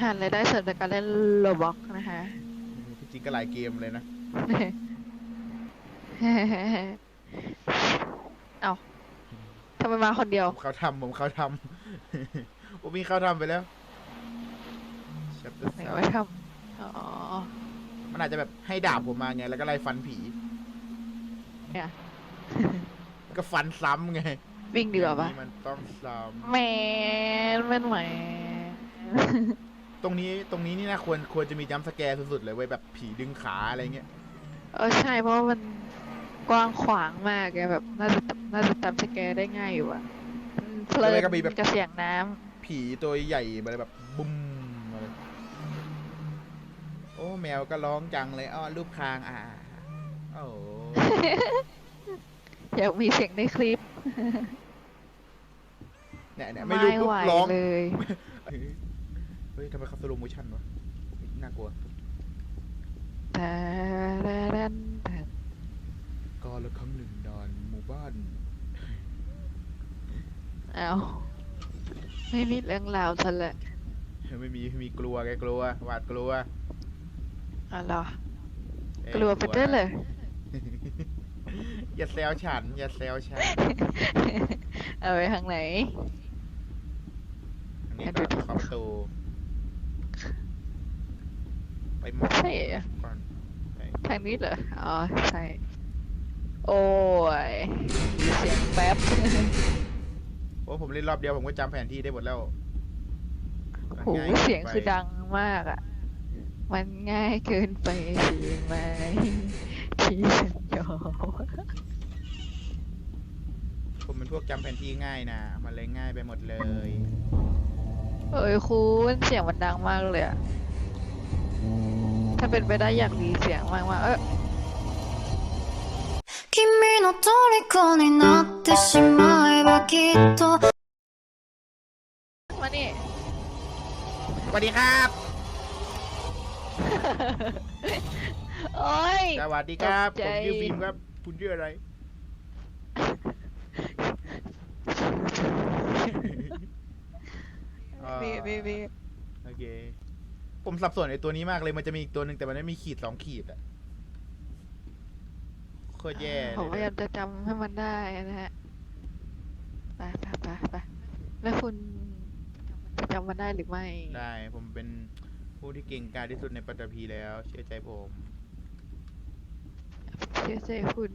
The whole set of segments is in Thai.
หารายได้เสริมจากการเล่นโรบ็อกนะคะ จริงๆก็หลายเกมเลยนะ เอาทำไมมาคนเดียวผมเขาทำผมเขาทำ ผมมีเขาทำไปแล้ว Chapter ไหนสามไว้ทำอ๋อมันอาจจะแบบให้ดาบผมมาไง แล้วก็ไล่ฟันผี เนี่ย ก็ฟันซ้ำไงวิ่งดีกว่าปะนี่มันต้องซ้แมนแมนแหมนำ ตรงนี้ตรงนี้นี่นะควรควรจะมีจัมป์สแกร์สุดๆเลยเว้ยแบบผีดึงขาอะไรเงี้ยเออใช่เพราะว่ามันกว้างขวางมากแกแบบน่าจะจับน่าจะจำสแกร์ได้ง่ายอยู่อะมันเพลิแล้วก็มีนแบบกับเสียงน้ำผีตัวใหญ่มาเลยแบบบุ้มมาเลยโอ้แมวก็ร้องจังเลยอ้อรูปคางอ่าโอ้อยากมีเสียงในคลิปเนี่ยเนี่ยไม่รู้ปุ๊ไหวบร้องเลย เฮ้ยทำไมเขาสโลโมชั่นวะน่ากลัวแต่แต่แต่แต่ก็ละครั้งหนึ่งนานหมู่บ้าน เอาไม่มีเรื่องราวซะและไม่มีไม่มีกลัวแกกลัวหวาดกลัวอ๋อเหรอเอ้ยกลัวไปด้วยเลย อย่าแซวฉัน อย่าแซวฉันเอาไว้ทางไหน อันนี้อะดูก็ดิขอประตู ไปหมดใช่เหรอก่อนไปทางนี้เหรอ อ๋อ ใช่ โอ้ยมีเสียงแป๊บ โอ้ผมเล่นรอบเดียวผมก็จำแผนที่ได้หมดแล้วโห ง่ากินเสียงไปคือดังมากอะ มันง่ายเกินไปใช่ไหมที่ฉันยอมผมเป็นพวกจำแผนที่ง่ายนะมันเลยง่ายไปหมดเลย เอ้ยคุณเสียงมันดังมากเลยอะ ถ้าเป็นไปได้อยากมีเสียงมากๆเออ 君の虜になってしまえばきっと มานี่ สวัสดีครับ โอ้ย สวัสดีครับ ตกใจ ผมชื่อบีมครับ คุณชื่ออะไร อ่า นี่นี่นี่ โอเค ผมสับสนไอ้ตัวนี้มากเลยมันจะมีอีกตัวหนึ่งแต่มันไม่มีขีดสองขีดอะโคตรแย่ผมพเลยยายามจะจำให้มันได้นะฮะ ไปไปไปไปแล้วคุณจะจำมันได้หรือไม่ ได้ผมเป็นผู้ที่เก่งกาจที่สุดในปัตตภีแล้ว เชื่อใจผม เชื่อใจคุณ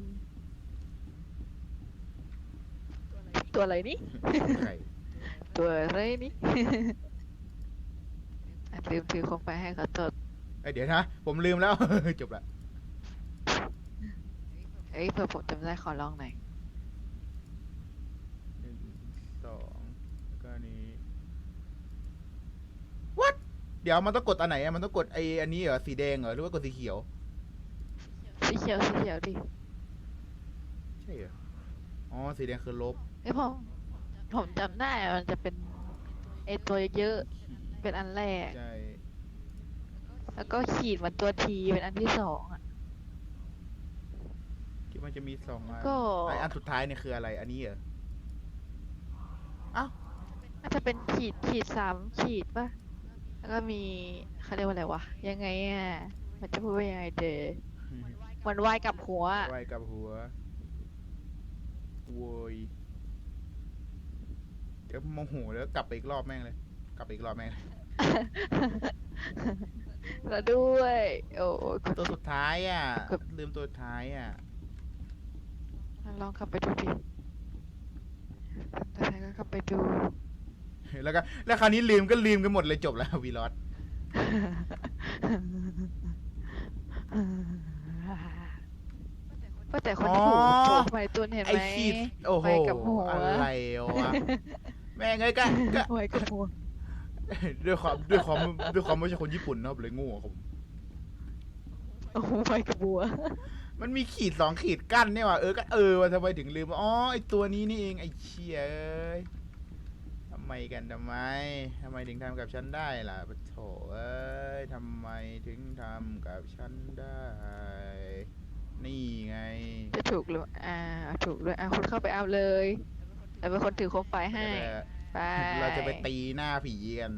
ตัวอะไรนี่ใครตัวอะไรนี่อะ ลืมถือโคมไฟให้เขาตดเอ้ยเดี๋ยวนะ ผมลืมแล้ว จบละ เอ้ยเผื่อผมจำได้ขอลองหน่อยหนึ่งสองแล้วก็นี้ what เดี๋ยวมันต้องกดอันไหนอะมันต้องกดไออันนี้เหรอ สีแดงเหรอ หรือว่ากดสีเขียว สีเขียวสีเขียวดิใช่เหรอ อ๋อ สีแดงคือลบไอ้ยผมผมจำได้อะมันจะเป็นไอตัวเยอะ เป็นอันแรก ใช่แล้วก็ขีดเหมือนตัวทีเป็นอันที่สองอะคิดว่าจะมีสองอันก็ ไออันสุดท้ายเนี่ยคืออะไร อันนี้เหรออ้าวน่าจะเป็นขีดขีดสามขีดป่ะแล้วก็มีเขาเรียกว่าอะไรวะ ยังไงอะ มันจะพูดว่ายังไงเดเหมือนวายกับหัวอะไว้กับหัวโวยเดี๋ยวโมโหแล้วกลับไปอีกรอบแม่งเลย กลับไปอีกรอบแม่งเลยแล้วด้วย โอ้ยตัวสุดท้ายอะเกือบลืมตัวสุดท้ายอะ ลองกลับไปดูดิแต่ไหนก็กลับไปดู แล้วก็แล้วคราวนี้ลืมก็ลืมกันหมดเลยจบแล้ววีลอสว่าแต่คนที่ถูกถูกไปตัวเห็นไอไหมขีดโอ้โหไปกับหัวอะไรวะแม่งเอ้ยก็ก็ไปกับหัว ด้วยความด้วยความด้วยความไม่ใช่คนญี่ปุ่นนะครับเลยโง่ครับโอ้โหไปกับหัว มันมีขีดสองขีดกั้นเนี่ยว่ะเออก็เออว่าทำไมถึงลืมอ๋อไอตัวนี้นี่เองไอเชี่ยเอ้ยทำไมกันทำไมทำไมถึงทำกับฉันได้ล่ะปะโถเอ้ยทำไมถึงทำกับฉันได้ นี่ไง จะถูกหรืออ่า ถูกด้วยอะคุณเข้าไปเอาเลยแต่เป็นคนถือโคมไฟให้ ไปเราจะไปตีหน้าผีกัน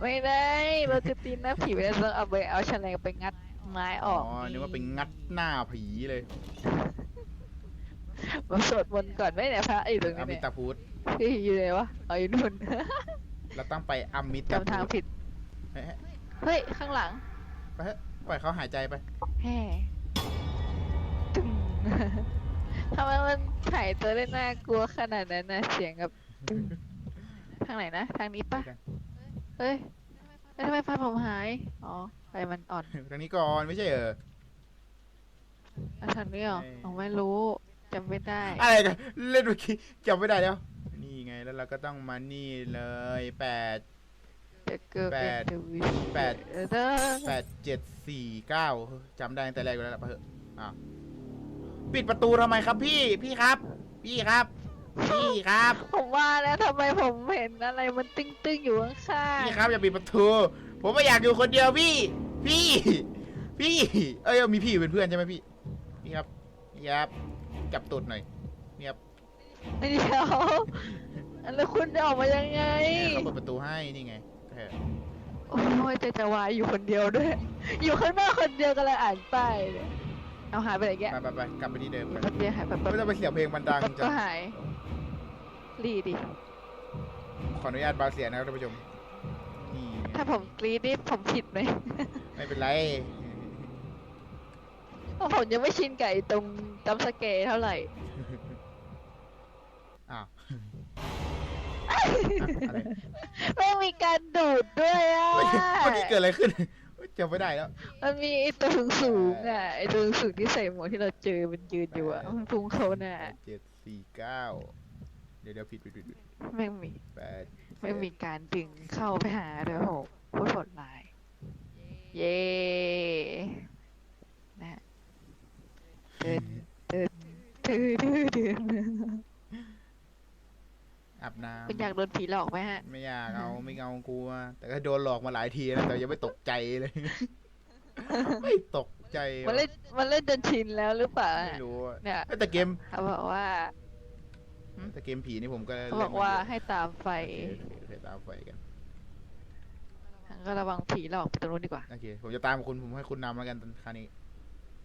ไม่ได้ เราจะตีหน้าผีไม่ได้ต้องเอาไปเอาแฉลงไปงัดไม้ออ๋ออกนึกว่าเป็นงัดหน้าผีเลยมาสวดมนต์ก่อนไหมเนี่ยพระอยู่ตรงอนี้มิเนี่ยตาพุทธพี่อยู่ไหนวะเอาอยู่นู่นเราต้องไปอมิตาจำทางพุทธผิด เฮ้ยเฮ้ย ข้างหลัง ไปเถอะปล่อยเขาหายใจไป แฮ่ตึง ทำไมมันถ่ายตัวได้น่ากลัวขนาดนั้นนะเสียงแบบตึงทางไหนนะ ทางนี้ปะเฮ้ยเฮ้ยทำไมไฟผมหาย อ๋อไฟมันอ่อนทางนี้ก่อนไม่ใช่เหรออะทางนี้เหรอเอ้ยผมไม่รู้จำไม่ได้ อะไรกันเล่นเมื่อกี้จำไม่ได้แล้ว นี่ไงแล้วเราก็ต้องมานี่เลยแปดจะเกิดแปเป็นดทวีแปดเออเด้อแปดเจ็ดสี่เก้าจำได้ตั้งแต่แรกอยู่แล้วล่ะไปเถอะอ้าว ปิดประตูทำไมครับพี่ พี่ครับ พี่ครับ พี่ครับ ผมว่าแล้วทำไมผมเห็นอะไรมันตึ้งตึ้งๆอยู่ข้างพี่ครับอย่าปิดประตู ผมไม่อยากอยู่คนเดียวพี่ พี่ พี่ เอ้ยมีพี่อยู่เป็นเพื่อนใช่ไหมพี่ พี่ครับ พี่ครับ จับตูดหน่อยพี่ครับๆไม่เดียวแล้วคุณจะออกมายังไงเขาเปิดประตูให้นี่ไงเออโอ้ยใจจะวายอยู่คนเดียวด้วย อยู่ข้างนอกคนเดียวกำลังอ่านป้ายเลย เอาหายไปไหนแกไปไปไปกลับไปที่เดิมอยู่กันแป๊บเดียวหายแป๊บไม่ต้องไปเสียบเพลงมันดังแป๊บจัก็งหายรีดิ ขออนุญาตเบาเสียงนะครับท่านผู้ชมนี่ไงถ้าผมกรีดนี่ผมผิดไหม ไม่เป็นไร เพราะผมยังไม่ชินกับไอ้ตรงจัมป์สเกร์เท่าไหร่ อ้าวอะอะไร ไม่มีการดูดด้วยอะเมื่อกี้เกิดอะไรขึ้น จำไม่ได้แล้ว มันมีไอ้ตัวสูงๆอะไอ้ตัวสูงที่ใส่หมวกที่เราเจอมันยืนอยู่อะมันพุงเขาน่ะเจ็ดสี่เก้าเดี๋ยวเดี๋ยวผิดผิดผิดผิดไม่มี แปดไม่มีการดึงเข้าไปหาเลยโหพูดผลลาย เย้นะฮะเดินเดินเดินเดินเดิน อาบน้คุณอยากโดนผีหลอกไหมฮะำไม่อยากเอาไม่เอากลัว แต่ก็โดนหลอกมาหลายทีแล้วแต่ยังไม่ตกใจเลย ไม่ตกใจมันเล่นมันเล่นจนชินแล้วหรือเปล่าไม่รู้อะเนี่ยแต่เกมเขาบอกว่าแต่เกมผีนี่ผมก็เขาบอกว่าให้ตามไฟโอเคโอเคโอเคตามไฟกันก็ระวังผีหลอกไปตรงนู้นดีกว่าโอเคผมจะตามคุณผมให้คุณนำแล้วกันคราวนี้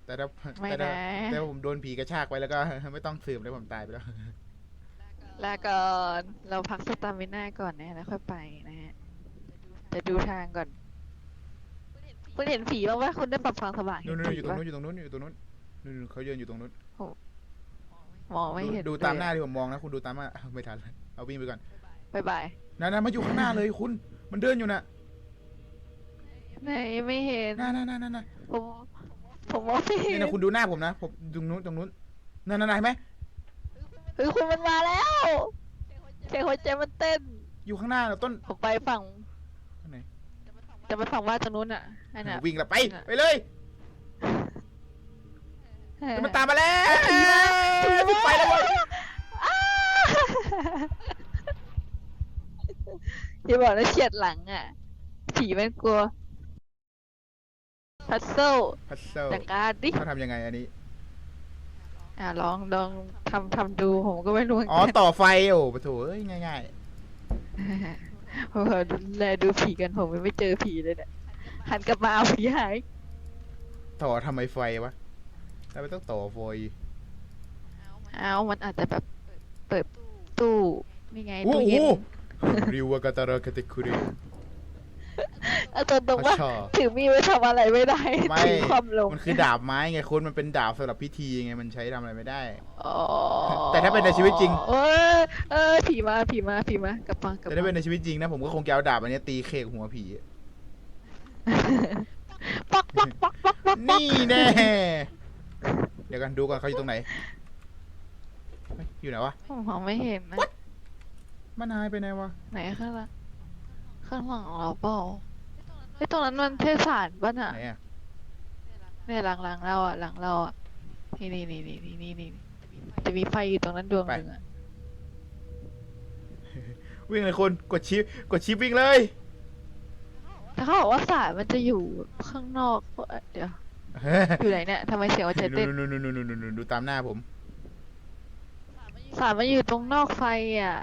แต่ถ้าไม่แต่ถ้านะแต่ถ้าผมโดนผีกระชากไปแล้วก็ ไม่ต้องสืบเลยผมตายไปแล้ว ลาก่อนเราพักสตามิน่าก่อนนะแล้วค่อยไปนะฮะจะดูทางก่อน คุณเห็นผีบ้างว่าคุณได้ปรับฟังสว่างเห็นู่นนนู่นผีอยู่ตรงปะนู้นอยู่ตรงนู้นอยู่ตรงนู้นนู่นๆเขายืนอยู่ตรงนู้นมองไม่ดูเห็นดูตามหน้าเลยที่ผมมองนะคุณดูตามหน้าไม่ทันแล้วเอาวิ่งไปก่อนบายบายนั่นนั่นมาอยู่ข้างหน้าเลยคุณ มันเดินอยู่น่ะไหนไม่เห็นนั่นนั่นนั่นนั่นผมผมมองไม่เห็นี่นนะคุณดูหน้าผมนะผมตรงนู้นตรงนู้นนั่นนั่นเห็นไหม เฮ้ยคุณมันมาแล้วเสียงหัวใจมันเต้น อยู่ข้างหน้าน่ะต้นผมไปฝั่งข้างไหนจะไปฝั่งว่าตรงนู้นอะอันน่ะวิ่งละไปน่ะไปเลยมันตามมาแล้วไปแล้วเว้ยอ้าอย่าบอกนะเฉียดหลังอะ ผีมันกลัวพัซเซิลพัซเซิลจากการดิ เขาทำยังไงอันนี้ อ่าลองลองทำทำดูผมก็ไม่รู้เหมือนอ๋อกันต่อไฟโอ้ปะโถเอ้ยง่ายผมขอดูแลดูผีกันผมยังไม่เจอผีเลยเนี่ยหันกลับมาเอาผีหายๆต่อทำไมไฟวะทำไมต้องต่อไฟเอามันอาจจะแบบเปิดตู้นี่ไงโอ้ตู้โหเย็นริวากาตาราคาเตคุริเอาตรงตรงๆว่าชอถือมีดไว้ทำอะไรไม่ได้ไม่ถือความลงมันคือดาบไม้ไงคุณมันเป็นดาบสำหรับพิธีไงมันใช้ทำอะไรไม่ได้อ๋อแต่ถ้าเป็นในชีวิตจริงเออเออผีมาผีมาผีมากลับมากลับแต่ถ้าเป็มานในชีวิตจริงนะผมก็คงจะเอาดาบอันเนี้ยตีเคกหัวผีปักปักปักปักปักปักนี่แน่เดี๋ยวกันดูก่อนเขาอยู่ตรงไหนเฮ้ยอยู่ไหนวะผมมองไม่เห็นนะมันหายไปไหนวะไหนข้างหลังข้างหลังเราเปล่า ไอ้ยตรงนั้นมันเทศานป่ะน่ะไหนอะเนี่ยหลังหลังเราอะหลังเราอะนี่นี่นี่นี่นี่นี่นี่จะมีไฟอยู่ตรงนั้นดวงหนึ่งอะวิ่งเลยคุณกดชิปกดชิปวิ่งเลยแต่เขาบอกว่าสารมันจะอยู่ข้างนอกเอ่อเดี๋ยวอยู่ไหนเนี่ยทำไมเสียงหัวใจเต้นนู่นนู่นนู่นนู่นนู่นดูตามหน้าผม สารมันอยู่ตรงนอกไฟอะ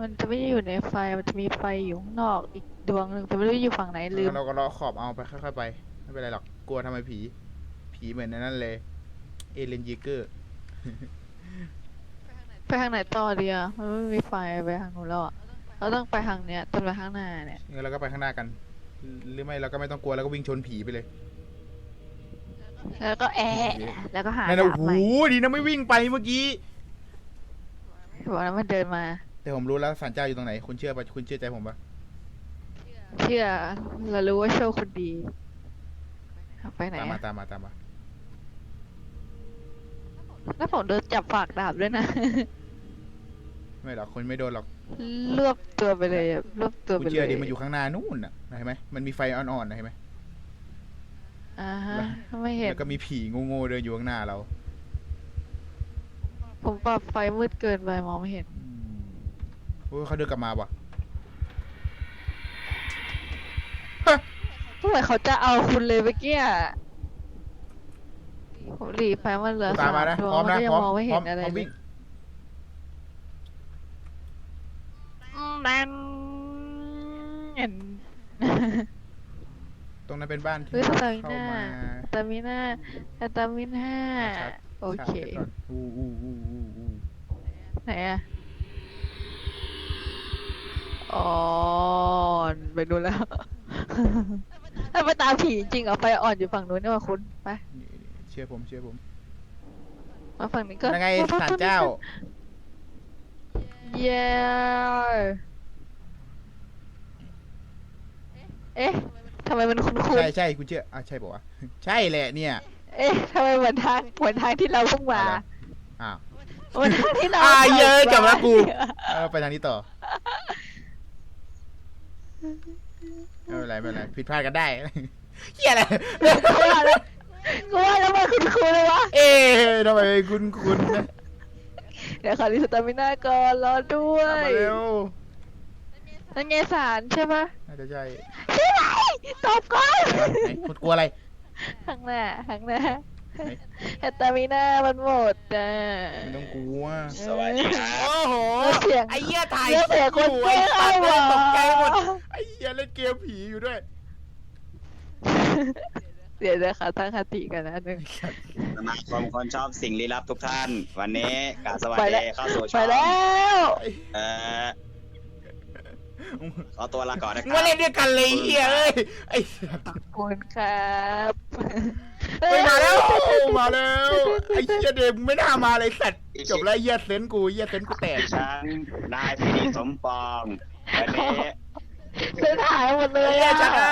มันจะไม่ได้อยู่ในไฟ มันจะมีไฟอยู่ข้างนอกอีกดวงหนึ่งแต่ไม่รู้อยู่ฝั่งไหนลืม เราก็เลาะขอบเอาไปค่อยๆไป ไม่เป็นไรหรอก กลัวทำไมผี ผีเหมือนในนั่นเลย เอเลนยีเกอร์ ไปทางไหนต่อดีอะมันไม่มีไฟไปทางนู้นแล้วอะ เราต้องไปทางเนี้ยจนไปข้างหน้าเนี่ย งั้นเราก็ไปข้างหน้ากัน หรือไม่เราก็ไม่ต้องกลัวแล้วก็วิ่งชนผีไปเลยแล้วก็แอะแล้วก็หานั่นนะดาโอ้บโหใหม่ดีนะไม่วิ่งไปเมื่อกี้ บอกแล้วมันเดินมา แต่ผมรู้แล้วศาลเจ้าอยู่ตรงไหน คุณเชื่อปะคุณเชื่อใจผมปะเชื่อเรารู้ว่าโชคคุณดีเอาไปไหนตามมาอะตามมาตามมา แล้วผมโดนจับฝากดาบด้วยนะ ไม่หรอกคุณไม่โดนหรอก รวบตัวไปเลยอะรวบตัวคุณไปเลเชื่อยดิมันอยู่ข้างหน้านู่นน่ะเห็นไหมมันมีไฟอ่อนๆนะเห็นไหมอ่าฮะไม่เห็น แล้วก็มีผีโง่ๆเดินอยู่ข้างหน้าเรา ผมปรับไฟมืดเกินไปมองไม่เห็นอืมโอ้ย เขาเดินกลับมาว่ะทำไมเขาจะเอาคุณเลยเมื่อกี้อะผมหลีไฟมันเหลือตามมานะดวงพร้อมมันนะก็ยัพร้อมมองไม่พเห็ร้อมนอะไรพร้อมเลวิ่ยงนั่นเห็น ตรงนั้นเป็นบ้านที่เฮ้ยสตามิเข้าน่า มาสตามิน่าสตามิน่าชัดโอเค ชัดไปก่อนอู้อู้อู้อู้อู้ไหนอะ อ๋อไปดูแล้วถ้าไปตามผีจริงเหรอไฟอ่อนอยู่ฝั่งนู้นนี่ว่าคุณไปนี่เชื่อผมเชื่อผมมาฝั่งนี้ก็ยังไงศาลเจ้า เย้เอ๊ะทำไมมันคุ้นใช่ใช่คุณเชื่ออะใช่ปะวะใช่แหละเนี่ยๆเอ๊ะทำไมเหมือนทางเหมือนทางที่เราเพิ่งมาอ้าว เหมือนทางที่เราอ่าพิ่งเยอะมากลับมากู เออไปทางนี้ต่อ ไม่เป็นไรไม่เป็นไรผิดพลาดกันได้ เฮียอะไรกูว่าแล้วกูว่าแล้วมันคุ้นๆเลยวะ เอ๊ะทำไมคุณคุณนะเดี๋ยวขอรีสตามิน่าก่อนรอด้วเอามายเร็วนั่นไงสารใช่ปะน่าจะใช่ใช่ไหมตอบก่อนไหนคุณกลัวอะไร ข้างหน้าข้างหน้าไหน สตามิน่ามันหมดอะ ไม่ต้องกลัว สวัสดีครับ โอ้โห เสียง ไอ้เหี้ยถ่ายเสียงคนอยู่เจ๊ไอ้สัตว์เอาเลยเหรอตกใจหมดไอ้ เหี้ยเล่นเกมผีอยู่ด้วยเดี๋ยวนะคะตั้งคติกันนะหนึ่ง สมาคมคนชอบสิ่งลี้ลับทุกท่าน วันนี้กราบสวัสไปแล้ดีว เข้าสู่ไปช่องแล้วเอ่อขอตัวลาก่อนนะคมึงรัมาบ เล่นด้วยกันเลยไอ้เหี้ยเอ้ยไอ้สัตว์ขอบคุณครับไปมาแล้วมาแล้วไอ้เหี้ยเดมไม่น่ามาเลยสัตว์จบแล้วไอ้เหี้ยเซนส์กูเหี้ยเซนส์กูแตก ฉันนายพีดีสมปอง วันนี้ เส้นหายหมดเลไอ้ยเหี้ยอะชนะ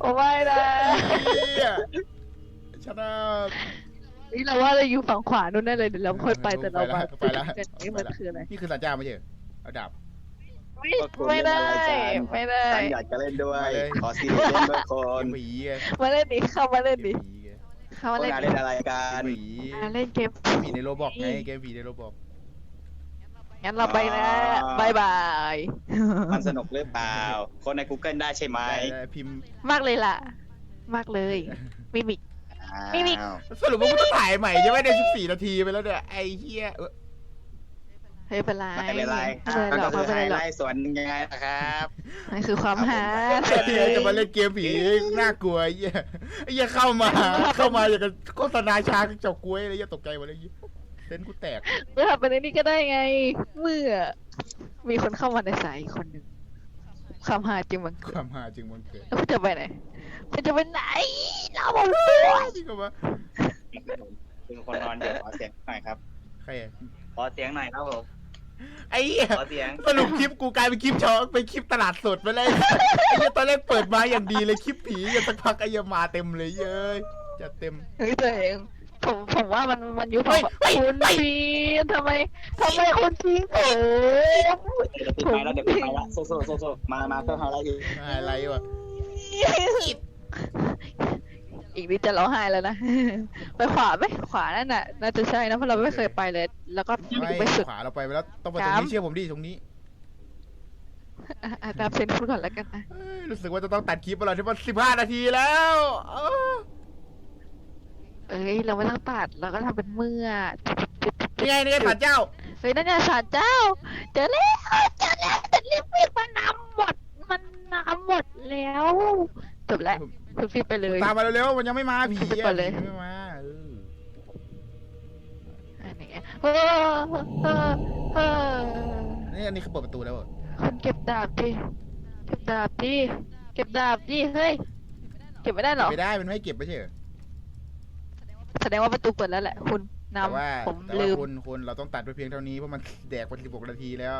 โอ้ไม่นะไอ้เหี้ยชนะนี่เราว่าเราอยู่ฝั่งขวานู่นได้เลยเดี๋ยวเราค่อยไปแต่เรามาไปแล้วกันนี่มันคืออะไรนี่คือสัญญาไม่ใช่เหรอเอาดาบไม่ไม่ได้ ไม่ได้ฉันอยากจะเล่นด้วยมาเลยขอซีรีส์เล่นด้วยคเกนมผีไงมาเล่นดิเข้ามาเล่นเกดิมผีไงเข้าพวมากเล่นนายเล่นอะไรกัเกนมผีมาเล่นเกมเกมผีในโรบอกไงเกมผีในโรบอก งั้นเราไปนะบายบาย มันสนุกหรือเปล่า คนใน Google ได้ใช่ไหมได้ได้พิมพ์มากเลยล่ะ มากเลยมิมิก ไม่มี อ้าวสรุปว่ากูต้องถ่ายใหม่ยังไม่ได้14 นาทีไปแล้วเนี่ยไอ้เหี้ยเออเฮ้ยเป็นไรไม่เป็นไรไม่เป็นไรหรก็อกคืไม่อเป็นไฮไรหรไลอกท์ส่วนหนึงยังไงนะครับ นั่นคือความหาไอ้เหี้ยจะมาเล่นเกมผีน่ากลัวไอ้เหี้ยไอ้เหี้ยเข้ามาเข้ามาอย่างกับโฆษณาชาเจ้ากล้วยอะไรเหี้ยตกใจหมดเลยไอ้เหี้ย เซนส์กูแตกเมื่อทำเป็นไอ้นี่ก็ได้ไง เมื่อ มีคนเข้ามาในสายอีกคนหนึ่งความหาจริงมันคเกิดวามหาจึงมันเกิดแล้วคุณจะไปไหนคุณจะไปไหนเราบอกด้วยจริงเหรอวะคือคนนอนอยู่ขอเสียงหน่อยครับ ใครอะขอเสียงหน่อยครับผม ไอ้เหี้ยขอเสียง สรุปคลิปกูกลายเป็นคลิปช็อกเป็นคลิปตลาดสดไปเลยไอ้เหี้ยตอนแรกเปิดมาอย่างดีเลยคลิปผีกันสักพักไอ้เหี้ยมาเต็มเลยเย้ยจะเต็มเฮ้ยตัวเอง ผมผมว่ามันมันอยู่ฝั่งเฮ้ยเฮ้ยคุณเฮ้ยพีทำไมทำไมคุณทิ้งผมเดี๋ยวปิดไปแล้วเดี๋ยวปิดไปแล้วสู้ๆสู้ๆมามาเพิ่มไฮไลท์อีกอะไรวะอีกนิดจะร้องไห้แล้วนะ ไปขวาไหมขวานั่นน่ะ น่าจะใช่นะเพราะเราไม่เคยไปเลย แล้วก็ไม่ไปสุด ขวาเราไปไปแล้วต้องไปตครรังบนี้เชื่อผมดิตรงนี้อะอะตามเซนคุณก่อนแล้วกันนะ เอ้ยรู้สึกว่าจะต้องตัดคลิปไปแล้วที่มันสิบห้านาทีแล้วเออ เอ้ยเราไม่ต้องตัดเราก็ทำเป็นเมื่อนี่ไงนี่ไงศาลเจ้า เฮ้ยนั่นไงศาลเจ้าเจอแล้วเจอแล้วแต่รีบวิ่งมานำหมดมันนำหมดแล้วจบแล้วคุณฟิปไปเลย ตามมาเร็วๆมันยังไม่มาผีไปอะเลย ผีไม่มาเอออันนี้เออเออเออนี่อันนี้คือเปิดประตูแล้วเหรอคุณเก็บดาบดิเก็บดาบดิเก็บดาบดิเฮ้ยเก็บไม่ได้เหรอ ไม่ได้มันไม่ให้เก็บไม่ใช่เหรอ แสดงว่าประตูเปิดแล้วแหละ คุณแต่ว่านำผมแต่ว่าลืม คุณคุณเราต้องตัดไปเพียงเท่านี้เพราะมัน แดกไปสิบหกนาทีแล้ว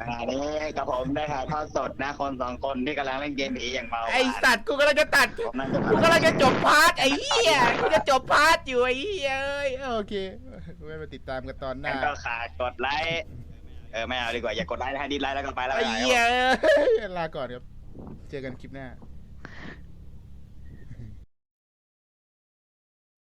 อันนี้กับผมได้ถ่ายทอดสดนะคนสองคนที่กำลังเล่นเกมผีอย่างเมาไอสัตว์กูกำลังจะตัด ผมนั่งจะกูกำลังจะจบพาร์ทไอ้เหี้ยกูจะจบพาร์ทอยู่ไอ้เหี้ยเอ้ยโอเคไว้มาติดตามกันตอนหงั้น้านก็ขาดกดไลค์เออไม่เอาดีกว่าอย่ากดไลค์นะฮะดิสไลค์แล้วก็ไปแล้วไอ้ไปเหี้ยเอ้ย ลาก่อนครับ เจอกันคลิปหน้า